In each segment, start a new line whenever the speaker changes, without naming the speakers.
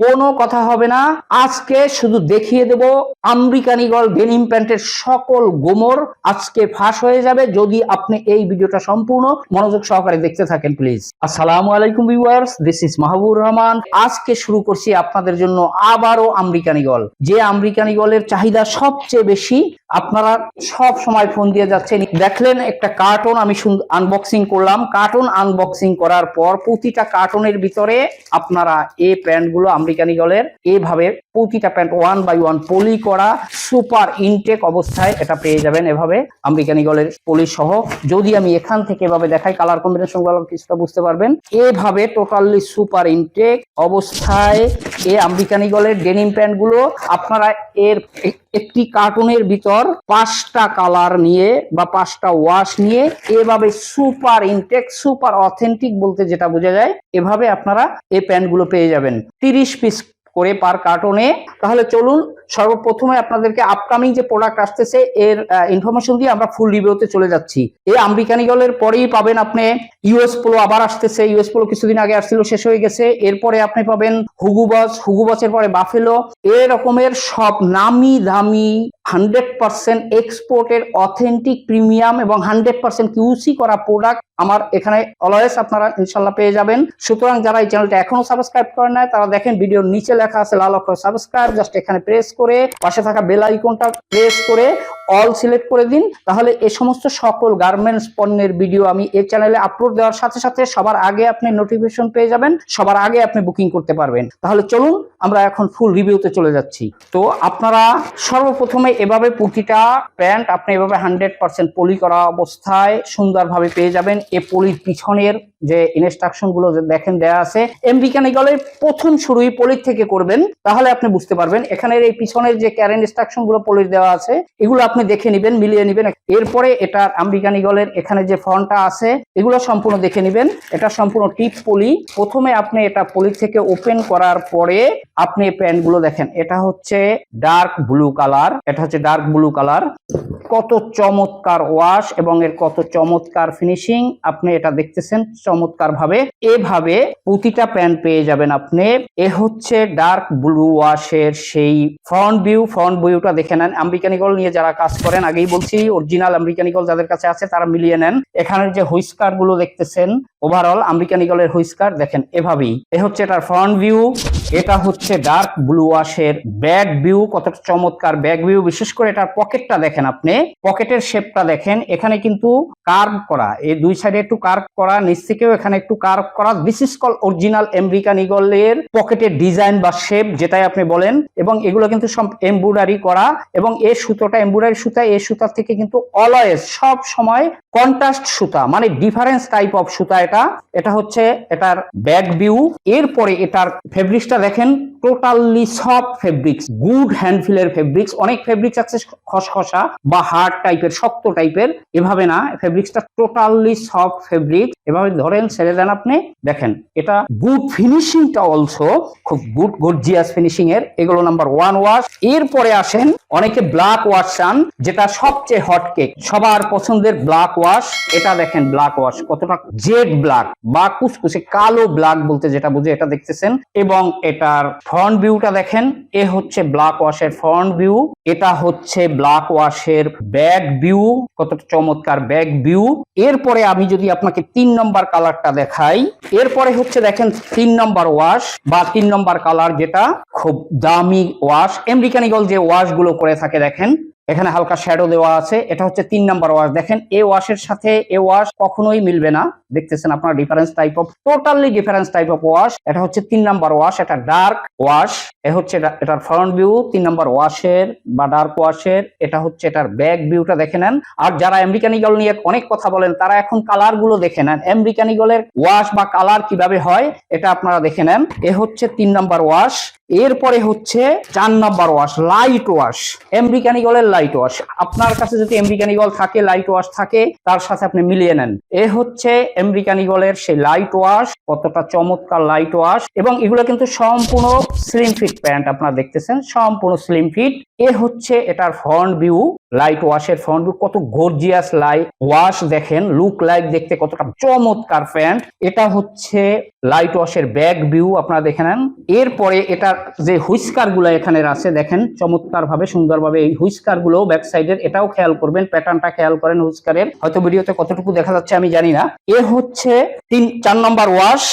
কোনো কথা হবে না। আজকে শুধু দেখিয়ে দেব আমেরিকানিগল ডেনিম প্যান্টের সকল গোমর। আজকে ফাঁস হয়ে যাবে যদি আপনি এই ভিডিওটা সম্পূর্ণ মনোযোগ সহকারে দেখতে থাকেন প্লিজ আসসালামু আলাইকুম viewers this is Mahbub Rahman. আজকে শুরু করছি আপনাদের জন্য আবারও আমেরিকানিগল যে আমেরিকানিগলের চাহিদা সবচেয়ে বেশি, আপনারা সব সময় ফোন দিয়ে যাচ্ছেন। দেখলেন একটা কার্টুন আমি আনবক্সিং করলাম। কার্টুন আনবক্সিং করার পর প্রতিটা কার্টুনের ভিতরে আপনারা এই প্যান্টগুলো আমেরিকানিগলের এভাবে প্রতিটা pant one by one poly করা সুপার ইনটেক অবস্থায় এটা পেয়ে যাবেন এভাবে আমেরিকানিগলের পলি সহ। যদি আমি এখান থেকে এভাবে দেখাই কালার কম্বিনেশনগুলো, কিছুটা বুঝতে পারবেন। এভাবে টোটালি সুপার ইনটেক অবস্থায় এই আমেরিকানিগলের ডেনিম প্যান্টগুলো আপনারা এর একটি কার্টুনের ভিতর পাঁচটা কালার নিয়ে বা পাঁচটা ওয়াশ নিয়ে এভাবে সুপার ইনটেক সুপার অথেন্টিক বলতে যেটা বোঝা যায়, এভাবে আপনারা এই প্যান্টগুলো পেয়ে যাবেন। তিরিশ পিস করে পার কার্টনে তাহলে চলুন সর্বপ্রথমে আপনাদেরকে আপকামিং যে প্রোডাক্ট আসতেছে, এর ইনফরমেশন দিয়ে আমরা ফুল রিভিউতে চলে যাচ্ছি। এই আম্বিকানিগলের পরেই পাবেন আপনি ইউএস পোলো আবার আসতেছে। ইউএস পোলো কিছুদিন আগে আসছিল, শেষ হয়ে গেছে। এরপরে আপনি পাবেন হুগুবস হুগুবসের পরে বাফেলো এরকমের সব নামি দামি হান্ড্রেড পার্সেন্ট এক্সপোর্টের অথেন্টিক প্রিমিয়াম এবং হান্ড্রেড পার্সেন্ট কিউসি করা প্রোডাক্ট আমার এখানে অলওয়েজ আপনারা ইনশাল্লাহ পেয়ে যাবেন। সুতরাং যারা এই চ্যানেলটা এখনও সাবস্ক্রাইব করেন নাই, তারা দেখেন ভিডিওর নিচে লেখা আছে, লাল অক্ষর সাবস্ক্রাইব জাস্ট এখানে প্রেস করে পাশে থাকা বেল আইকনটা প্রেস করে অল সিলেক্ট করে দিন। তাহলে এই সমস্ত সকল গার্মেন্টস পণ্যের ভিডিও আমি এই চ্যানেলে আপলোড দেওয়ার সাথে সাথে সবার আগে আপনি নোটিফিকেশন পেয়ে যাবেন, সবার আগে আপনি বুকিং করতে পারবেন। তাহলে চলুন, আমরা এখন ফুল রিভিউতে চলে যাচ্ছি। তো আপনারা সর্বপ্রথমে এভাবে প্রতিটা প্যান্ট আপনি এভাবে হান্ড্রেড পার্সেন্ট পলি করা অবস্থায় সুন্দরভাবে পেয়ে যাবেন। এ পলির পিছনের যে ইনস্ট্রাকশনগুলো দেখেন দেয়া আছে এমবিকানিক্যালের প্রথম শুরুই পলির থেকে করবেন। তাহলে আপনি বুঝতে পারবেন, এখানের এই পিছনের যে ক্যারেন ইনস্ট্রাকশনগুলো পলির দেওয়া আছে, এগুলো আপনি দেখে নেবেন, মিলিয়ে নেবেন। এরপরে এটা আম্বিকানিগলের এখানে যে ফন্টটা আছে, এগুলো সম্পূর্ণ দেখে নেবেন। এটা সম্পূর্ণ টিপ পলি। প্রথমে আপনি এটা পলি থেকে ওপেন করার পরে আপনি প্যান্টগুলো দেখেন। এটা হচ্ছে ডার্ক ব্লু কালার। এটা হচ্ছে ডার্ক ব্লু কালার। কত চমৎকার ওয়াশ এবং এর কত চমৎকার ফিনিশিং আপনি এটা দেখতেছেন চমৎকার ভাবে এভাবে প্রতিটা প্যান্ট পেয়ে যাবেন আপনি। এ হচ্ছে ডার্ক ব্লু ওয়াশের সেই ফ্রন্ট ভিউ। ফ্রন্ট ভিউটা দেখে নেন। আমেরিকানিকল নিয়ে যারা কাজ করেন, আগেই বলছি অরিজিনাল আমেরিকানিকল যাদের কাছে আছে, তারা মিলিয়ে নেন। এখানের যে হুইস্কারগুলো দেখতেছেন ওভারঅল আমেরিকানিকলের হুইস্কার, দেখেন, এভাবেই। এ হচ্ছে এটার ফ্রন্ট ভিউ এটা হচ্ছে ডার্ক ব্লু ওয়াশের ব্যাক ভিউ কতটা চমৎকার ব্যাক ভিউ বিশেষ করে এটার পকেটটা দেখেন আপনি। পকেটের শেপটা দেখেন। এখানে কিন্তু কার্ভ করা। এই দুই সাইডে একটু কার্ভ করা। নিচ থেকেও এখানে একটু কার্ভ করা। This is call original American ইগলের পকেটের ডিজাইন বা শেপ যেটাই আপনি বলেন। এবং এগুলো কিন্তু সব এমব্রয়ডারি করা। এবং এই সুতোটা এমব্রয়ডারি সুতা, এই সুতার থেকে কিন্তু অলওয়েজ সব সময় কন্ট্রাস্ট সুতা মানে ডিফারেন্স টাইপ অফ সুতা এটা। এটা হচ্ছে এটার ব্যাক ভিউ এরপরে এটার ফেব্রিক্সটা দেখেন টোটালি সফট ফেব্রিক্স গুড হ্যান্ডফিলের ফেব্রিক্স অনেক ফেব্রিক্স আছে খসখসা বা হার্ড টাইপের শক্ত টাইপের এভাবে না ফেব্রিক্সটা টোটালি সফট ফেব্রিক এভাবে ধরেন, ছেড়ে দেন আপনি। দেখেন, এটা গুড ফিনিশিংটা অলসো খুব গুড গর্জিয়াস ফিনিশিং এর। এগুলো নাম্বার ওয়ান ওয়াশ এরপরে আসেন, অনেকে ব্ল্যাক ওয়াশ চান, যেটা সবচেয়ে হট কেক সবার পছন্দের ব্ল্যাক ওয়াশ এটা দেখেন ব্ল্যাক ওয়াশ কতটা জেড ব্ল্যাক বা কুচকুচে কালো ব্ল্যাক বলতে যেটা বুঝে এটা দেখতেছেন। এবং এটার ফ্রন্ট ভিউটা দেখেন, এ হচ্ছে ব্ল্যাক ওয়াশের ফ্রন্ট ভিউ এটা হচ্ছে ব্ল্যাক ওয়াশের ব্যাক ভিউ কতটা চমৎকার ব্যাক ভিউ এরপরে আমি যদি আপনাকে তিন নম্বর কালারটা দেখাই, এরপরে হচ্ছে দেখেন তিন নম্বর ওয়াশ বা তিন নম্বর কালার যেটা খুব দামি ওয়াশ আমেরিকানিগল যে ওয়াশগুলো করে থাকে দেখেন এখানে হালকা শ্যাডো দেওয়া আছে। এটা হচ্ছে তিন নাম্বার ওয়াশ দেখেন, এ ওয়াশের সাথে এ ওয়াশ কখনোই মিলবে না। দেখতেছেন আপনার difference type of totally difference type of wash এটা হচ্ছে তিন নাম্বার ওয়াশ এটা ডার্ক ওয়াশ এ হচ্ছে এটার ফ্রন্ট ভিউ তিন নাম্বার ওয়াশের বা ডার্ক ওয়াশের এটা হচ্ছে এটার ব্যাক ভিউটা দেখে নেন। আর যারা আমেরিকান ইগল নিয়ে অনেক কথা বলেন, তারা এখন কালারগুলো দেখে নেন। আমেরিকান ইগলের ওয়াশ বা কালার কীভাবে হয়, এটা আপনারা দেখে নেন। এ হচ্ছে তিন নাম্বার ওয়াশ এরপরে হচ্ছে চার number wash light wash American ইগলের light wash আপনার কাছে যদি আমেরিকান ইগল থাকে লাইট ওয়াশ থাকে, তার সাথে আপনি মিলিয়ে নেন। এ হচ্ছে আমেরিকান ইগলের সেই লাইট ওয়াশ কতটা চমৎকার লাইট ওয়াশ এবং এগুলো কিন্তু সম্পূর্ণ স্লিম ফিট প্যান্ট আপনারা দেখতেছেন, সম্পূর্ণ স্লিম ফিট এ হচ্ছে এটার ফ্রন্ট ভিউ লাইট ওয়াশের ফ্রন্ট ভিউ কত গর্জিয়াস লাইট ওয়াশ দেখেন লুক লাইক দেখতে কতটা চমৎকার প্যান্ট এটা হচ্ছে লাইট ওয়াশের ব্যাক ভিউ আপনারা দেখে নেন। এরপরে এটার যে হুইস্কারগুলো এখানে আছে, দেখেন চমৎকার ভাবে সুন্দরভাবে এই হুইস্কারগুলো ব্যাক সাইডের এটাও খেয়াল করবেন প্যাটার্নটা খেয়াল করেন হুইস্কারের হয়তো ভিডিওতে কতটুকু দেখা যাচ্ছে আমি জানি না। এ হচ্ছে তিন, চার নম্বর ওয়াশ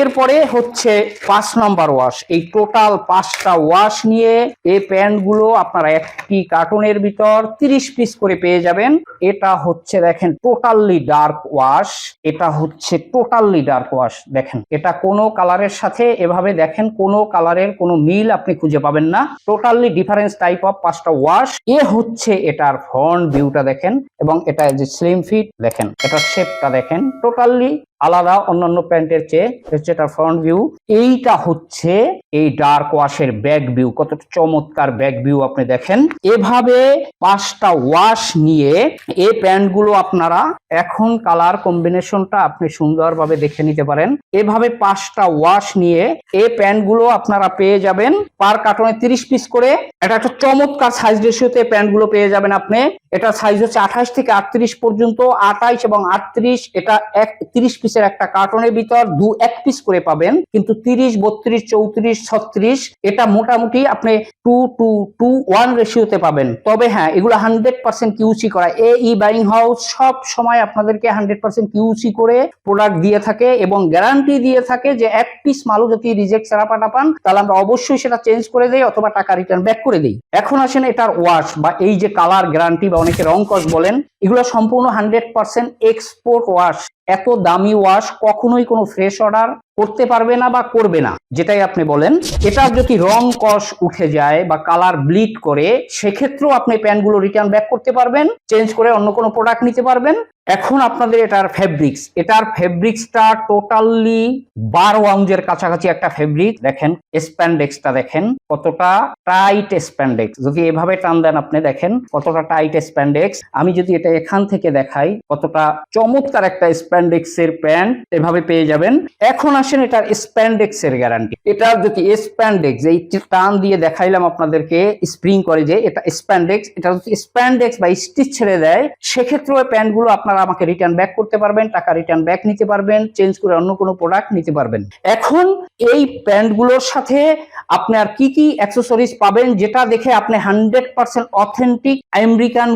এরপরে হচ্ছে পাঁচ নম্বর ওয়াশ এই টোটাল পাঁচটা ওয়াশ নিয়ে এই প্যান্টগুলো আপনারা একটি কার্টুনের ভিতর তিরিশ পিস করে পেয়ে যাবেন। এটা হচ্ছে দেখেন টোটালি ডার্ক ওয়াশ এটা হচ্ছে টোটালি ডার্ক ওয়াশ দেখেন, এটা কোনো কালারের সাথে এভাবে দেখেন, কোনো কালারের কোনো মিল আপনি খুঁজে পাবেন না। টোটালি ডিফারেন্স টাইপ অফ পাঁচটা ওয়াশ এ হচ্ছে এটার ফ্রন্ট ভিউটা দেখেন এবং এটা যে স্লিম ফিট দেখেন, এটার শেপটা দেখেন। টোটালি আলাদা অন্যান্য প্যান্টের চেয়ে এটার ফ্রন্ট ভিউ এইটা হচ্ছে এই ডার্ক ওয়াশের ব্যাক ভিউ কত চমৎকার ব্যাক ভিউ আপনি দেখেন। এভাবে পাঁচটা ওয়াশ নিয়ে এই প্যান্টগুলো আপনারা এখন কালার কম্বিনেশনটা আপনি সুন্দরভাবে দেখে নিতে পারেন। এভাবে পাঁচটা ওয়াশ নিয়ে এই প্যান্টগুলো আপনারা পেয়ে যাবেন। পার কার্টনে তিরিশ পিস করে, এটা একটা চমৎকার সাইজ রেশিওতে প্যান্টগুলো পেয়ে যাবেন আপনি। এটা সাইজ হচ্ছে আঠাশ থেকে আটত্রিশ পর্যন্ত আঠাইশ এবং আটত্রিশ, এটা এক, তিরিশ পিসের একটা কার্টনের ভিতর, দু এক পিস করে পাবেন। কিন্তু তিরিশ, বত্রিশ, চৌত্রিশ, ছত্রিশ, এটা মোটামুটি আপনি টু টু টু ওয়ান রেশিওতে পাবেন। তবে হ্যাঁ এগুলো হান্ড্রেড পার্সেন্ট কিউসি করা। এ ই বাইং হাউস সব সময় আপনাদেরকে হান্ড্রেড পার্সেন্ট কিউসি করে প্রোডাক্ট দিয়ে থাকে এবং গ্যারান্টি দিয়ে থাকে যে এক পিস মালও যদি রিজেক্ট সারাপাটা পান, তাহলে আমরা অবশ্যই সেটা চেঞ্জ করে দেই অথবা টাকা রিটার্ন ব্যাক করে দিই। এখন আসেন এটার ওয়াশ বা এই যে কালার গ্যারান্টি বা অনেকে রং কস বলেন এগুলো সম্পূর্ণ হান্ড্রেড পার্সেন্ট এক্সপোর্ট ওয়াশ এত দামি ওয়াশ কখনোই কোনো ফ্রেশ অর্ডার করতে পারবে না বা করবে না, যেটাই আপনি বলেন। এটার যদি রং কস উঠে যায় বা কালার ব্লিড করে, সেক্ষেত্রেও আপনি প্যান্টগুলো রিটার্ন ব্যাক করতে পারবেন চেঞ্জ করে অন্য কোনো প্রোডাক্ট নিতে পারবেন। এখন আপনাদের এটার ফেব্রিক্স এটার ফেব্রিক্সটা টোটালি বারো আউঞ্জের কাছাকাছি একটা ফেব্রিক দেখেন স্প্যান্ডেক্সটা দেখেন, কতটা টাইট স্প্যান্ডেক্স যদি এভাবে টান দেন আপনি, দেখেন, কতটা টাইট স্প্যান্ডেক্স আমি যদি এটা এখান থেকে দেখাই কতটা চমৎকার একটা স্প্যান্ডেক্স এর প্যান্ট এভাবে পেয়ে যাবেন। এখন আসেন এটার স্প্যান্ডেক্স এর গ্যারান্টি। এটার যদি স্প্যান্ডেক্স, এই টান দিয়ে দেখাইলাম আপনাদেরকে স্প্রিং করে যে এটা স্প্যান্ডেক্স, এটা যদি স্প্যান্ডেক্স বা স্টিচ ছেড়ে দেয় সেক্ষেত্রে ওই প্যান্টগুলো আপনারা আমাকে রিটার্ন ব্যাক করতে পারবেন, টাকা রিটার্ন ব্যাক নিতে পারবেন, চেঞ্জ করে অন্য কোনো প্রোডাক্ট নিতে পারবেন। এখন এই প্যান্টগুলোর সাথে আপনি আর কি কি অ্যাক্সেসরিজ পাবেন, যেটা দেখে আপনি হান্ড্রেড পার্সেন্ট অথেন্টিক আমেরিকান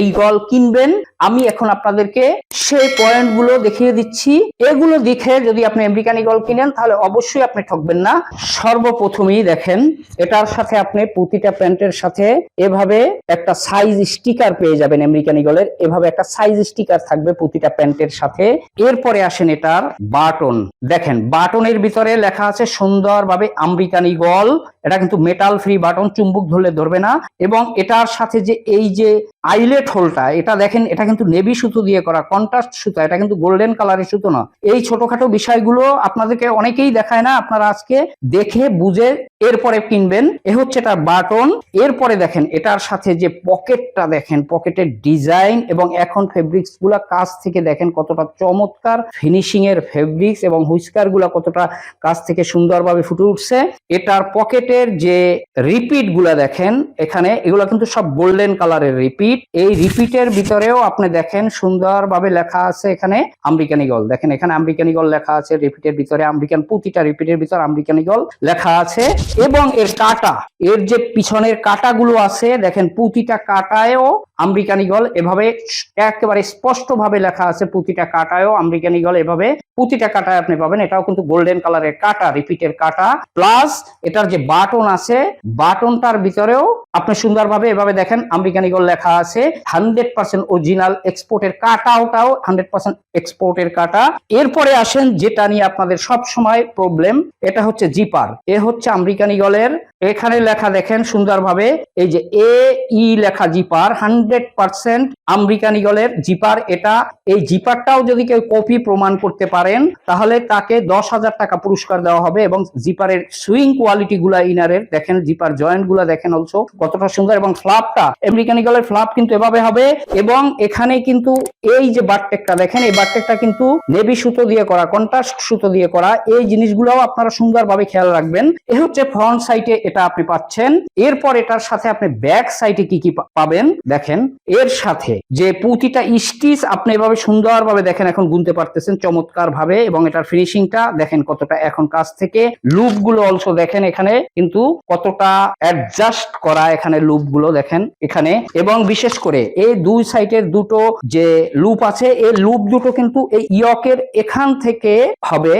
এই গল কিনবেন আমি এখন আপনাদেরকে সেই পয়েন্টগুলো দেখিয়ে দিচ্ছি। এগুলো দেখে যদি আপনি আমেরিকান ইগল কিনেন, তাহলে অবশ্যই আপনি ঠকবেন না। সর্বপ্রথমেই দেখেন, এটার সাথে আপনি প্রতিটা প্যান্টের সাথে এভাবে একটা সাইজ স্টিকার পেয়ে যাবেন আমেরিকান ইগলের এভাবে একটা সাইজ স্টিকার থাকবে প্রতিটা প্যান্টের সাথে। এরপরে আসেন এটার বাটন। দেখেন, বাটনের ভিতরে লেখা আছে সুন্দরভাবে আমেরিকান ইগল এটা কিন্তু মেটাল ফ্রি বাটন, চুম্বক ধরলে ধরবে না। এবং এটার সাথে যে এই যে আইলেট হোলটা এটা দেখেন এটা কিন্তু নেভি সুতো দিয়ে করা কন্ট্রাস্ট সুতো, এটা কিন্তু গোল্ডেন কালারের সুতো না। এই ছোটখাটো বিষয়গুলো আপনাদেরকে অনেকেই দেখায় না, আপনারা আজকে দেখে, বুঝে এরপরে কিনবেন। এ হচ্ছে এটার বাটন এরপরে দেখেন, এটার সাথে যে পকেটটা দেখেন পকেটের ডিজাইন এবং এখন ফেব্রিক্সগুলা কাছ থেকে দেখেন কতটা চমৎকার ফিনিশিং এর ফেব্রিক্স এবং হুইস্কারগুলা কতটা কাছ থেকে সুন্দরভাবে ফুটে উঠছে। এটার পকেটের যে রিপিটগুলা দেখেন, এখানে এগুলো কিন্তু সব গোল্ডেন কালারের রিপিট এই রিপিটের ভিতরেও আপনি দেখেন সুন্দরভাবে লেখা আছে এখানে আমেরিকান ইগল দেখেন এখানে আমেরিকান ইগল লেখা আছে, রিপিটের ভিতরে আমেরিকান, প্রতিটা রিপিটের ভিতরে আমেরিকান ইগল লেখা আছে এবং এর কাটা, এর যে পিছনের কাটাগুলো আছে, দেখেন প্রতিটা কাটায়ও আমেরিকান ইগল এভাবে একেবারে স্পষ্ট ভাবে লেখা আছে প্রতিটা কাটায়ও আমেরিকান ইগল এভাবে প্রতিটা কাটায় আপনি পাবেন। এটাও কিন্তু গোল্ডেন কালারের কাটা, রিপিটের কাটা। প্লাস এটার যে বাটন আছে, বাটনটার ভিতরেও আপনি সুন্দরভাবে এভাবে দেখেন আমেরিকান ইগল লেখা আছে। হান্ড্রেড পার্সেন্ট অরিজিনাল এক্সপোর্টের কাটাওটাও হান্ড্রেড পার্সেন্ট এক্সপোর্টের কাটা। এরপরে আসেন যেটা নিয়ে আপনাদের সব সময় প্রবলেম এটা হচ্ছে জিপার এ হচ্ছে আমেরিকান ইগলের এখানে লেখা দেখেন সুন্দরভাবে, এই যে এ ই লেখা জিপার হান্ড্রেড পার্সেন্ট আমেরিকান ইগলের জিপার এটা। এই জিপারটাও যদি কেউ কপি প্রমাণ করতে পারেন, তাহলে তাকে দশ হাজার টাকা পুরস্কার দেওয়া হবে এবং জিপারের সুইং কোয়ালিটি গুলা ইনারের দেখেন জিপার জয়েন্টগুলা দেখেন অলসো কতটা সুন্দর এবং ফ্লাপটা আমেরিকান ইগলের ফ্লাপ কিন্তু এভাবে হবে এবং এবং এখানে কিন্তু এই যে বারটেকটা দেখেন, এই বারটেকটা কিন্তু নেভি সুতো দিয়ে করা, কন্ট্রাস্ট সুতো দিয়ে করা। এই জিনিসগুলোও আপনারা সুন্দরভাবে খেয়াল রাখবেন। এ হচ্ছে ফ্রন্ট সাইডে এটা আপনি পাচ্ছেন। এরপর এটার সাথে আপনি ব্যাক সাইডে কি কি পাবেন? দেখেন, এর সাথে যে প্রতিটা স্টিচ আপনি এভাবে সুন্দরভাবে দেখেন, এখন গুনতে পারতেছেন চমৎকার ভাবে এবং এটার ফিনিশিংটা দেখেন কতটা এখন কাছ থেকে। লুপগুলো অলসো দেখেন এখানে কিন্তু কতটা অ্যাডজাস্ট করা এখানে লুপগুলো দেখেন এখানে। এবং বিশেষ করে এই দুই সাইডের দুটো যে লুপ আছে, এই লুপ দুটো কিন্তু এই ইয়কের এখান থেকে হবে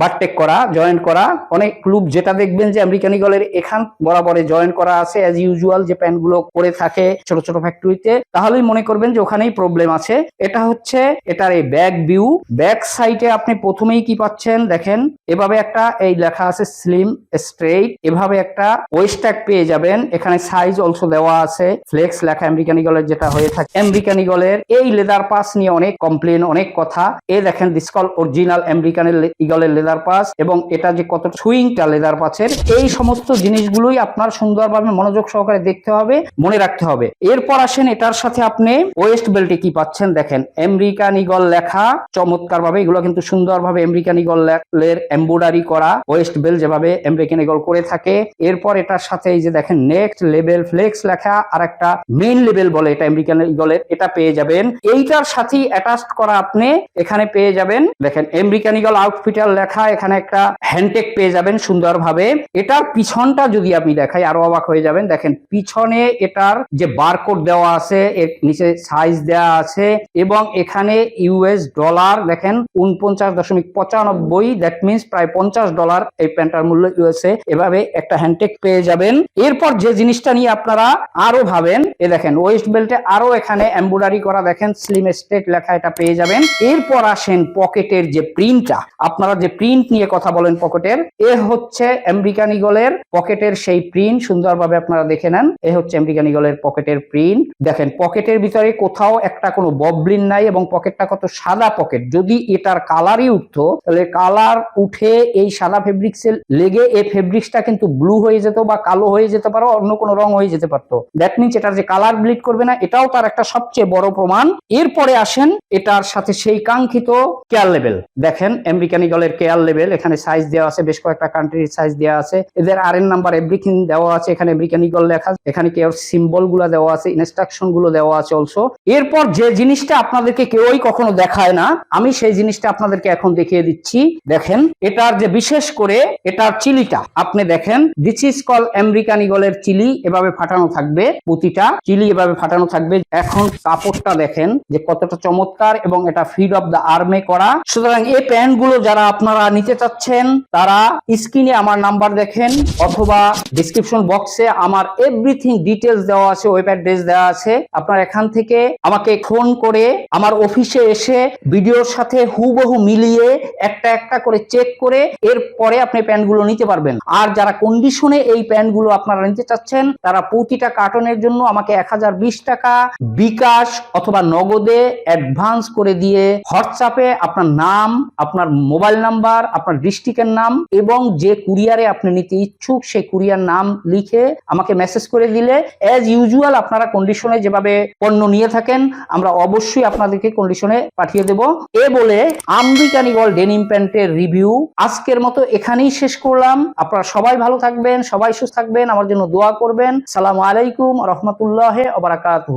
বারটেক করা জয়েন্ট করা। অনেক লুপ যেটা দেখবেন যে আমেরিকান ইগলের এখান বরাবরে জয়েন করা আছে অ্যাজ ইউজুয়াল যে প্যান্টগুলো করে থাকে ছোট ছোট ফ্যাক্টরিতে তাহলেই মনে করবেন যে ওখানেই প্রবলেম আছে। এটা হচ্ছে, এটার এই ব্যাক ভিউ ব্যাক সাইডে আপনি প্রথমেই কি পাচ্ছেন? দেখেন, এভাবে একটা, এই লেখা আছে স্লিম স্ট্রেইট এভাবে একটা ওয়েস্ট্যাক পেয়ে যাবেন। এখানে সাইজ অলসো দেওয়া আছে। ফ্লেক্স লেখা আমেরিকান ইগলের যেটা হয়ে থাকে আমেরিকান ইগলের এই লেদার পাস নিয়ে অনেক কমপ্লেন অনেক কথা। এ দেখেন দিসকল অরিজিনাল আমেরিকানের ইগলের লেদার পাস এবং এটা যে কত সুইংটা লেদার পাসের, এই সমস্ত জিনিসগুলোই আপনার সুন্দরভাবে মনোযোগ সহকারে দেখতে হবে, মনে রাখতে হবে। এরপর আসেন, এটার সাথে আপনি ওয়েস্ট বেল্টে কি পাচ্ছেন? দেখেন, আমেরিকান ইগল লেখা চমৎকার ভাবে এগুলো কিন্তু সুন্দরভাবে আমেরিকান ইগল এর এমব্রয়ডারি করা ওয়েস্ট বেল যেভাবে আমেরিকান ইগল করে থাকে। এরপর এটার সাথে এই যে দেখেন নেক্সট লেভেল ফ্লেক্স লেখা আর একটা মেইন লেভেল বলে এটা আমেরিকান ইগলের এটা পেয়ে যাবেন। এইটার সাথে অ্যাটাচ করা আপনি এখানে পেয়ে যাবেন। দেখেন আমেরিকান ইগল আউটফিটার লেখা এখানে একটা হ্যান্ডটেক পেয়ে যাবেন সুন্দরভাবে। এটার পিছনটা যদি আপনি দেখাই, আরও অবাক হয়ে যাবেন। দেখেন, পিছনে এটার যে বারকোড দেওয়া আছে, এর নিচে সাইজ দেওয়া আছে, এবং এখানে ইউএস ডলার দেখেন উনপঞ্চাশ দশমিক পঁচানব্বই দ্যাট মিনস প্রায় পঞ্চাশ ডলার এই প্যান্টার মূল্য ইউএসএ এভাবে একটা হ্যান্ডটেক পেয়ে যাবেন। এরপর যে জিনিসটা নিয়ে আপনারা আরও ভাবেন, এ দেখেন ওয়েস্ট বেল্টে আরও এখানে এমব্রয়ডারি করা দেখেন স্লিম স্টেট লেখা এটা পেয়ে যাবেন। এরপর আসেন পকেটের যে প্রিন্টটা আপনারা যে প্রিন্ট নিয়ে কথা বলেন পকেটের, এ হচ্ছে আমেরিকান ইগলের পকেটের সেই প্রিন্ট সুন্দরভাবে আপনারা দেখে নেন, এ হচ্ছে আমেরিকান ইগলের পকেটের প্রিন্ট দেখেন, পকেটের ভিতরে কোথাও একটা কোনো ববলিন নাই এবং পকেটটা কত সাদা পকেট। যদি এটার কালারই উঠতো, তাহলে কালার উঠে এই সাদা ফেব্রিক্সে লেগে এই ফেব্রিক্সটা কিন্তু ব্লু হয়ে যেত বা কালো হয়ে যেতে পারো, অন্য কোনো রং হয়ে যেতে পারতো। দ্যাট মিনস এটার যে কালার ব্লিড করবে না, এটাও তার একটা সবচেয়ে বড় প্রমাণ। এরপরে আসেন, এটার সাথে সেই কাঙ্ক্ষিত কেয়ার লেভেল দেখেন আমেরিকান ইগলের কেয়ার লেভেল এখানে সাইজ দেওয়া আছে, বেশ কয়েকটা কান্ট্রির সাইজ দেওয়া আছে। এদের আর এন নাম্বার এভরিথিং দেওয়া আছে, এখানে আমেরিকান ইগল লেখা এখানে কেয়ার সিম্বলগুলা দেওয়া আছে ইনস্ট্রাকশনগুলো দেওয়া আছে অলসো এরপর যে জিনিসটা আপনাদেরকে কেউই কখনো দেখায় না, আমি সেই জিনিসটা আপনাদেরকে এখন দেখিয়ে দিচ্ছি। দেখেন, এটার যে বিশেষ করে, এটার চিলিটা, আপনি দেখেন দিস ইজ কল আমেরিকান ইগলের চিলি, এভাবে ফাটানো থাকবে, প্রতিটা চিলি এভাবে ফাটানো থাকবে। এখন কাপড়টা দেখেন যে কতটা চমৎকার এবং এটা ফিড অফ দ্য আর্মে করা। সুতরাং এই প্যান্টগুলো যারা আপনারা নিতে চাচ্ছেন, তারা স্ক্রিনে আমার নাম্বার দেখেন অথবা ডিসক্রিপশন বক্সে আমার এভরিথিং ডিটেলস দেওয়া আছে ওয়েব অ্যাড্রেস দেওয়া আছে। আপনার এখান থেকে আমাকে ফোন করে আমার অফিসে এসে ভিডিওর সাথে হুবহু মিলিয়ে একটা একটা করে চেক করে এরপরে আপনি প্যান্টগুলো নিতে পারবেন। আর যারা কন্ডিশনে এই প্যান্টগুলো আপনারা নিতে চাচ্ছেন, তারা প্রতিটা কার্টনের জন্য আমাকে এক হাজার বিশ টাকা বিকাশ অথবা নগদে অ্যাডভান্স করে দিয়ে হোয়াটসঅ্যাপে আপনার নাম, আপনার মোবাইল নাম্বার, আপনার ডিস্ট্রিক্টের নাম এবং যে কুরিয়ারে আপনি নিতে ইচ্ছুক সেই কুরিয়ার নাম লিখে আমাকে মেসেজ করে দিলে অ্যাজ ইউজুয়াল আপনারা কন্ডিশনে যেভাবে পণ্য নিয়ে থাকেন, আমরা অবশ্যই আপনাদেরকে কন্ডিশনে পাঠিয়ে দেব। এ বলে আমেরিকান ডেনিম প্যান্টের রিভিউ আজকের মতো এখানেই শেষ করলাম। আপনারা সবাই ভালো থাকবেন, সবাই সুস্থ থাকবেন, আমার জন্য দোয়া করবেন। সালাম আলাইকুম, রহমতুল্লাহ, অবরাকাতুহ।